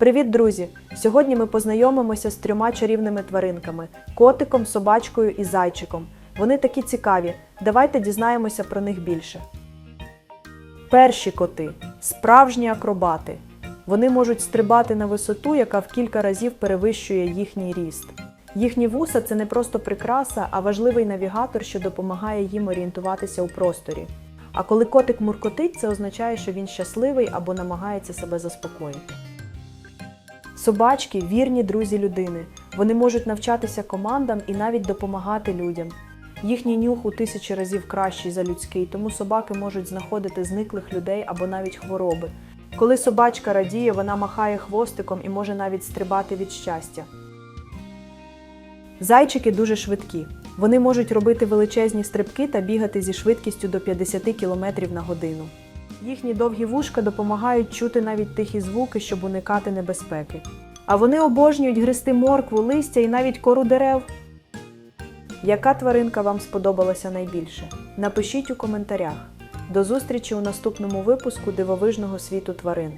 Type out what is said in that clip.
Привіт, друзі! Сьогодні ми познайомимося з трьома чарівними тваринками котиком, собачкою і зайчиком. Вони такі цікаві. Давайте дізнаємося про них більше. Перші коти справжні акробати. Вони можуть стрибати на висоту, яка в кілька разів перевищує їхній ріст. Їхні вуса це не просто прикраса, а важливий навігатор, що допомагає їм орієнтуватися у просторі. А коли котик муркотить, це означає, що він щасливий або намагається себе заспокоїти. Собачки вірні друзі людини. Вони можуть навчатися командам і навіть допомагати людям. Їхній нюх у тисячі разів кращий за людський, тому собаки можуть знаходити зниклих людей або навіть хвороби. Коли собачка радіє, вона махає хвостиком і може навіть стрибати від щастя. Зайчики дуже швидкі. Вони можуть робити величезні стрибки та бігати зі швидкістю до 50 км на годину. Їхні довгі вушка допомагають чути навіть тихі звуки, щоб уникати небезпеки. А вони обожнюють гристи моркву, листя і навіть кору дерев. Яка тваринка вам сподобалася найбільше? Напишіть у коментарях. До зустрічі у наступному випуску дивовижного світу тварин.